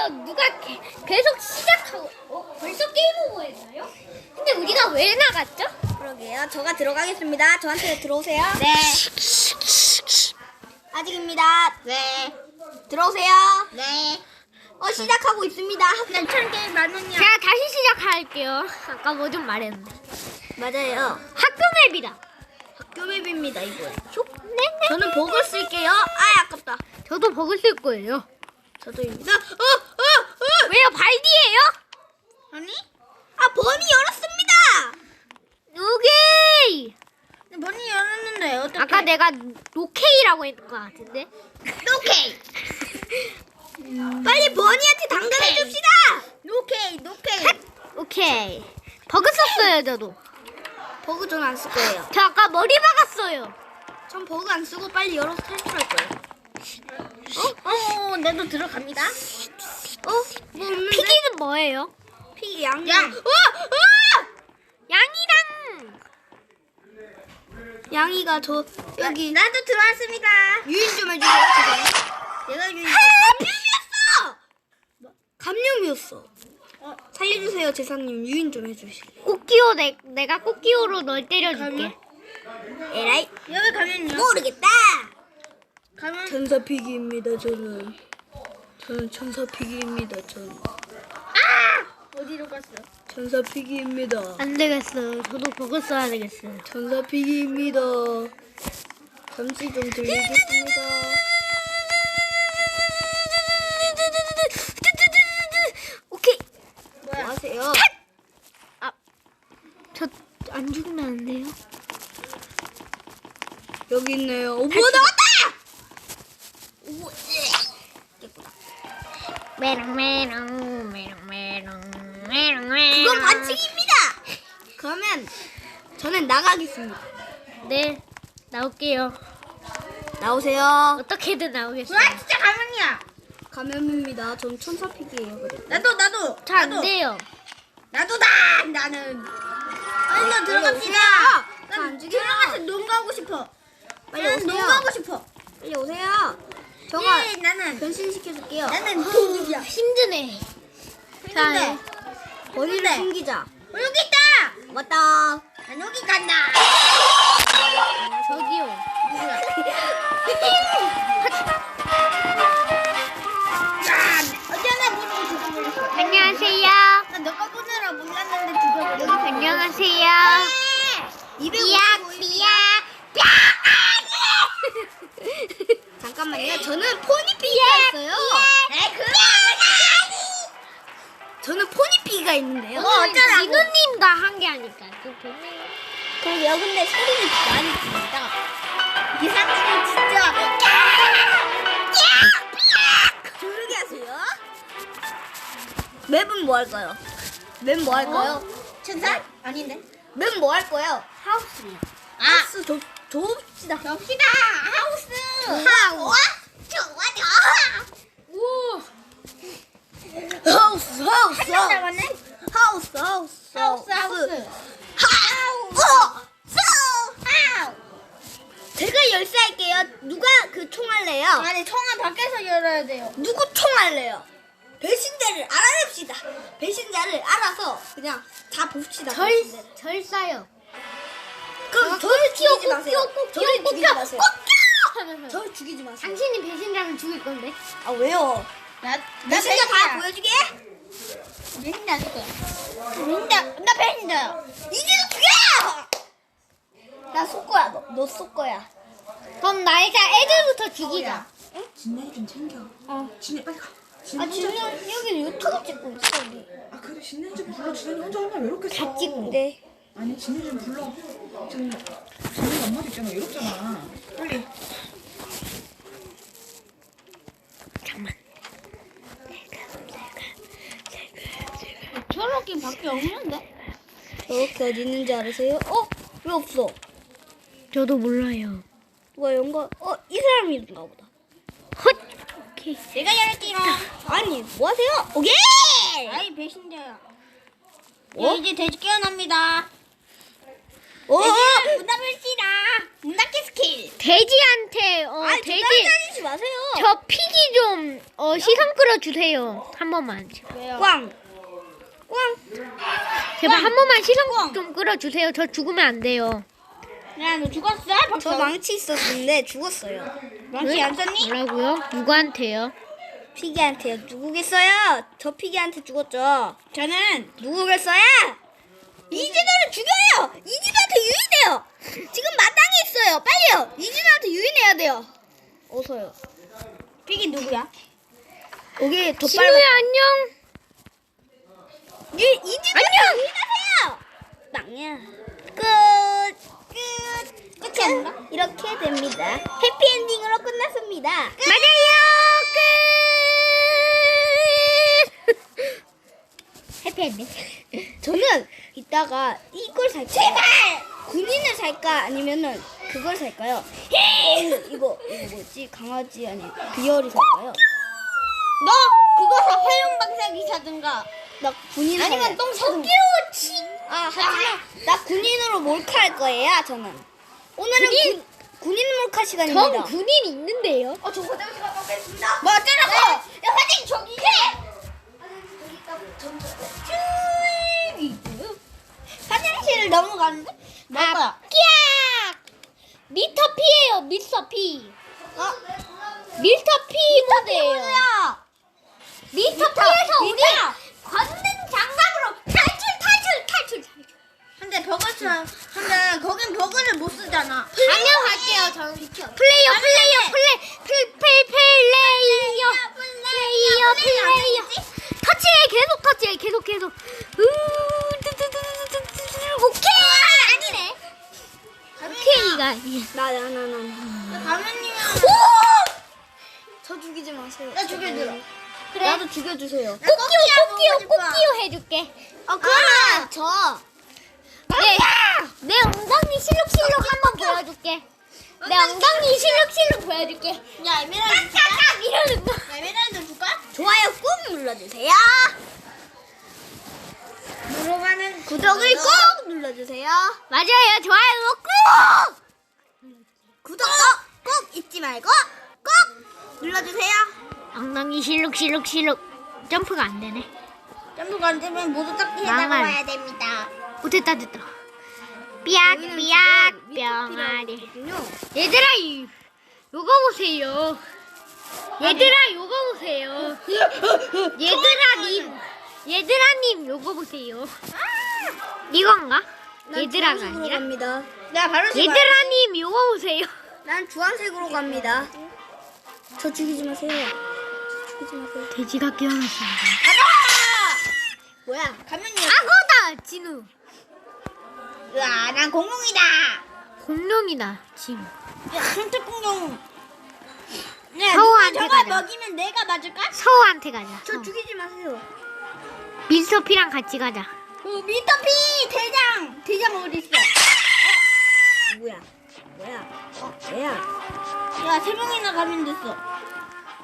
봐요. 누가 게, 계속 시작하고 어? 벌써 게임 오버 했나요? 근데 우리가 왜 나갔죠? 그러게요. 저가 들어가겠습니다. 저한테 들어오세요. 네. 아직입니다. 네. 들어오세요. 네. 어 시작하고 있습니다. 난천 게임 많으냐? 제가 다시 시작할게요. 아까 뭐 좀 말했는데. 맞아요. 학교 맵이다. 학교 맵입니다 이거. 슉. 네. 네. 저는 버그 쓸게요. 아 아깝다. 저도 버글 쓸 거예요. 저도 입니다. 어, 어, 어. 왜요? 발디예요? 아니? 아 번이 열었습니다. 오케이. 번이 열었는데 어떻게? 아까 내가 노케이라고 했던 것 같은데. 노케이. 빨리 버니한테 당근해 줍시다. 노케이, 노케이. 오케이. 버그 썼어요, 저도. 버그 전 안 쓸 거예요. 저 아까 머리 박았어요. 전 버그 안 쓰고 빨리 열어서 탈출할 거예요. 어? 어, 내도 들어갑니다. 어? 뭐 뭐예요? 피기 양. 양. 어! 어! 양이랑 양이가 저 여기 나도 들어왔습니다. 유인 좀 해주세요. 내가 유인. 감염이었어. 감염이었어. 살려주세요, 제사님. 유인 좀 해주시고. 꽃기호 내, 내가 꽃기호로 널 때려줄게. 에라이. 여기 가면요. 모르겠다. 가면 천사피기입니다, 저는. 저는 천사피기입니다, 저는. 어디로 갔어? 천사피기입니다. 안 되겠어요. 저도 버그 써야 되겠어요. 천사피기입니다. 잠시 좀 들리겠습니다. 오케이. 뭐 하세요? 저안 죽으면 안 돼요? 여기 있네요. 오, 뭐 나왔다! 오, 예. 메롱 메롱 메롱 메롱 메롱 메롱. 그건 반칙입니다. 그러면 저는 나가겠습니다. 네. 나올게요. 나오세요. 어떻게든 나오겠어요. 진짜 가면이야. 감염입니다. 전 천사피기예요. 그래. 나도 나도. 잘 안 나도. 돼요. 나도다. 나는. 빨리 너 들어갑시다. 난 죽여요. 들어가서 농구하고 싶어. 빨리 나는 오세요. 농구하고 싶어. 빨리 오세요. 저가 예, 나는 변신시켜줄게요. 나는 도둑이야. 힘드네. 버리 를 근데- 숨기자. 어, 여기 있다. 난 여기 간다. 저기요. 야, 어제나 모르고 죽어버렸어. 안녕하세요. 나 너가 보느라 몰랐는데 죽어버렸어. 안녕하세요. 255. 잠깐만요. 저는 포니피가 있어요. 에이, 그거 저는 포니 피가 있는데요. 어, 어쩌라고. 진우님과 한게 아닐까. 좀 좋네요. 그러게요. 근데 소리는 많이 듭니다. 이상진이 진짜. 조르게 하세요. 맵은 뭐 할까요? 맵 뭐 할까요? 천사? 아닌데. 맵 뭐할 거예요? 하우스요. 아, 하우스 조, 좁시다. 접시다. 하우스. 하우. 좋아, 좋아. 오. 하우스 하우스 한명 남았네. 하우스 하우스 하우스, 하우스. 하우스. 제가 열쇠 할게요. 누가 그 총 할래요? 아니, 청아 밖에서 열어야 돼요. 누구 총 할래요? 배신자를 알아냅시다. 배신자를 알아서 그냥 다 봅시다. 절, 배신자를. 절사요. 그럼 저를 죽이지 마세요. 꽃 저를 죽이지 마세요. 저를 죽이지 마세요. 당신이 배신자면 죽일 건데. 아 왜요? 나, 나 배신자 다. 보여주게? 배신자 거야. 배신자, 나 배신자야. 이제는 죽여! 나 속거야 너. 너 속거야. 그럼 나 일단 애들부터 죽이자. 진영이 좀 챙겨. 어. 진영 빨리 가. 아 진영 지금 혼자. 여기 유튜브 찍고 있어 우리. 아 그래 진영 좀 불러. 진영이 혼자 얼마나 외롭겠어. 다 찍고. 네. 아니 진영 좀 불러. 지금 진영 엄마도 있잖아. 외롭잖아. 빨리. 잠만. 밖에 없는데? 저렇게 어디 있는지 알으세요? 어? 왜 없어? 저도 몰라요. 뭐야 연관? 어? 이 사람인가 보다. 헛. 오케이. 내가 열었지롱. 아니 뭐 하세요? 오케이. 아이, 배신자야. 어? 예, 이제 돼지 깨어납니다. 오. 돼지는 문 닫읍시다. 문 닫기 스킬. 돼지한테 어 아니 돼지 마세요. 저 피기 좀 어, 시선 끌어주세요. 한 번만. 꽝. 꽝. 제발 한 번만 시선 좀 끌어주세요. 저 죽으면 안 돼요. 야, 너 죽었어? 저 망치 있었는데 죽었어요. 망치 안 썼니? 뭐라고요? 누구한테요? 피기한테요. 누구겠어요? 저 피기한테 죽었죠. 저는 누구겠어요? 이진호를 죽여요. 이진호한테 유인해요. 지금 마땅히 있어요. 빨리요. 이진호한테 유인해야 돼요. 어서요. 픽이 누구야? 여기 더 신우야. 안녕. 유 이진호한테 유인하세요. 빵야. 끝. 끝. 끝이 아닌가? 이렇게 됩니다. 해피엔딩으로 끝났습니다. 맞아요. 끝. 해피엔딩. 저는 이따가 이걸 살 제발 군인을 살까 아니면은 그걸 살까요? 어, 이거 이거 뭐지 강아지 아니 비어리 살까요? 너 그거 사 화용 방사기 사든가. 나 군인 아니면. 똥 사든가. 아 하지만 나 군인으로 몰카 할 거예요 저는. 오늘은 군인? 군, 군인 몰카 시간입니다. 전 군인 있는데요. 어, 저 화장실 갔다 오겠습니다. 뭐 어쩌라고? 야 화장실 저기 해. 화장실을 넘어가는데? 뭐 거야? 깍. 미스터 P예요. 미스터 P. 어? 미스터 P. 뭐야? 미스터 P에서 우리 걷는 장갑으로 탈출 탈출 탈출 탈출. 근데 버거 차 근데 거긴 버거를 못 쓰잖아. 안녕할게요. 저는 플레이어 플레이어 플레이 플 플레이 플레이어 플레이어 플레이어 터치해 계속 터치해 계속 계속 으 뚜뚜뚜뚜뚜뚜. 오케이 아니네 오케이가 아니야 나나나 나. 나. 가면님은 저 죽이지 마세요. 나 죽여주라. 그래 나도 죽여주세요. 꽃기호 꽃기호 꽃기호 해줄게 어 그러면 저 네, 내 엉덩이 실룩실룩 한번 보여줄게 내 엉덩이 실룩실룩 보여줄게 야 에메랄드 줄까? 깍깍 이러는 거 야, 에메랄드 줄까? 좋아요 꾹 눌러주세요. 물어가는 구독을 꼭 눌러주세요. 맞아요 좋아요 꾹 구독 꼭, 꼭 잊지 말고 꼭 눌러주세요. 엉덩이 실룩실룩실룩. 점프가 안 되네. 점프가 안 되면 모두 딱 망할. 해다가 와야 됩니다. 오 됐다 됐다. 삐약삐약. 병아리. 얘들아 이, 요거 보세요. 얘들아 요거 보세요. 얘들아 님. 얘들아 님 요거 보세요. 이건가? 얘들아가 아니라? 갑니다. 나 바로 얘들아 님 요거 보세요. 난 주황색으로 갑니다. 저 죽이지 마세요. 마세요. 돼지가 깨어났습니다 뭐야? 가면님. 악어다 진우 와, 난 공룡이다. 공룡이다 진우 야, 선택 공룡. 야, 서우한테 누가 저거 가자. 먹이면 내가 맞을까? 서우한테 가자 저 서우. 죽이지 마세요. 민서피랑 같이 가자 그 미터피 대장. 대장 어디 있어? 뭐야? 뭐야? 어, 뭐야? 야, 세 명이나 가면 됐어.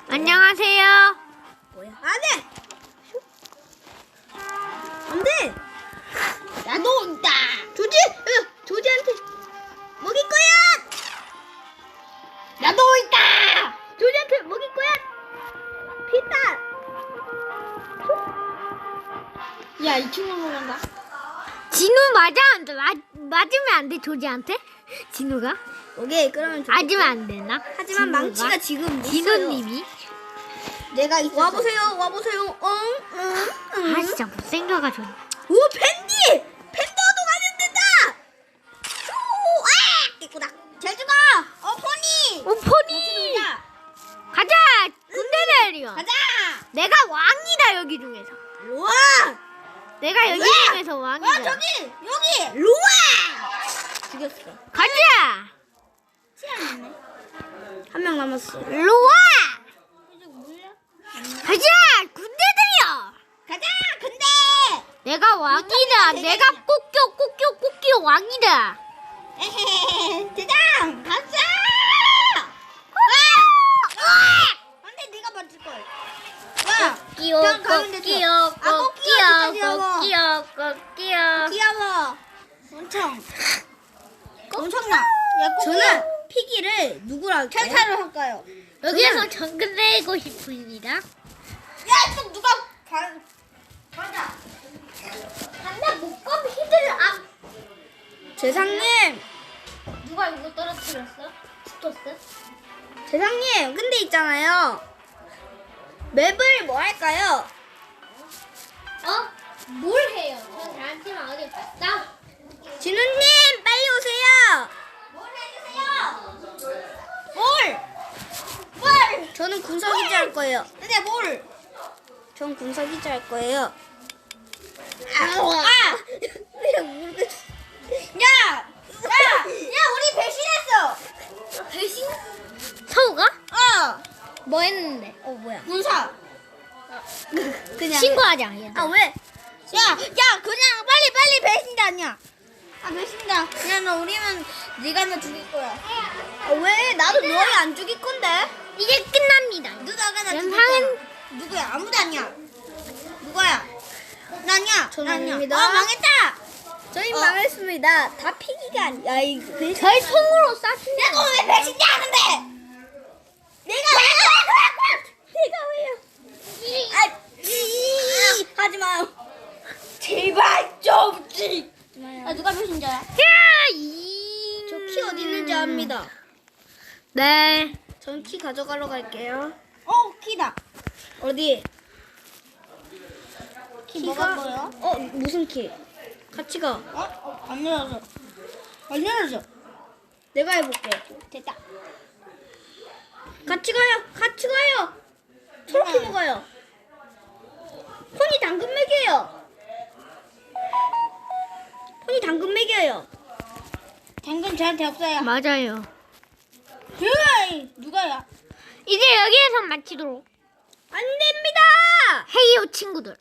안녕하세요 뭐야? 안 돼! 안 돼! 나도 있다. 조지! 야, 조지한테 먹일 거야! 나도 있다. 조지한테 먹일 거야! 피타! 야, 이 친구로 간다. 진우 맞아 안 돼? 맞, 맞으면 안 돼 조지한테? 진우가? 오케이, 그러면 좋 맞으면 안 되나? 하지만 진우가? 망치가 지금 못 써요. 진우님이? 내가 있어. 와보세요, 와보세요. 응, 응, 응. 아 진짜 못생겨가지고 오, 팬디! 팬더도 가면 된다! 오, 아! 깨꾸다. 잘 죽어. 어, 포니. 오 포니 야, 가자 군대 내려 가자. 내가 왕이다 여기 중에서 로아! 내가 여기 왜? 중에서 와, 왕이다 저기, 여기. 로아! 죽였어. 가자 한명 남았어. 로아 가자 군대 들여 가자. 근데. 내가 왕이다 내가 꽃교 꽃교 꽃교 왕이다 대장. 가자. 안돼, 네가 맞을 걸. 와, 끼요 그냥 가면 됐어. 꽃끼요 아, 꽃끼야, 꽃끼요 진짜 꽃끼요 꽃끼요 귀여워. 엄청. 엄청나. 저는 피기를 누구랑? 찰차로 할까요? 여기에서 정글 내고 싶습니다. 야, 또 누가 가, 가자. 안돼 못 가면 히들 아 재상님, 누가 이거 떨어뜨렸어? 스토스? 재상님, 근데 있잖아요. 맵을 뭐 할까요? 어? 뭘 해요? 전 다한테만 어디 갔다? 진우님, 빨리 오세요. 뭘 해주세요? 뭘? 뭘? 저는 군사기지 할 거예요. 근데 뭘? 전 군사기지 할 거예요. 아! 야! 야! 야, 우리 배신했어! 배신? 서우가? 어! 뭐 했는데? 어, 뭐야. 문사! 그냥. 신고하자 얘들. 아, 왜? 야! 야, 그냥 빨리 빨리 배신자 아니야! 아, 배신자. 그냥 너 우리면 네가 나 죽일 거야. 아, 왜? 나도 너희 안 죽일 건데. 이제 끝납니다. 누나가 나 죽일 거야. 누구야? 아무도 아니야. 누구야? 나 아니야. 저는 나 아니야. 아닙니다. 어, 망했다! 저희 어. 망했습니다. 다 피기가 아니야. 야, 이거. 저희 통으로. 야, 너왜 배신자 하는데? 내가 왜? 내가 왜요? 아, 이, 하지 마요. 제발 좀. 지. 아, 누가 배신자야? 야, 이. 저 키 어디 있는지 압니다. 네. 전 키 가져가러 갈게요. 어, 키다. 어디? 키 뭐가 보여? 어, 무슨 키? 같이 가. 어? 어? 안 열어져. 안 열어져. 내가 해볼게. 됐다. 같이 가요. 같이 가요. 저렇게 먹어요. 폰이 당근 먹여요. 폰이 당근 먹여요. 당근 저한테 없어요. 맞아요. 조용히! 누가야? 이제 여기에서 마치도록 안 됩니다. 해요 친구들.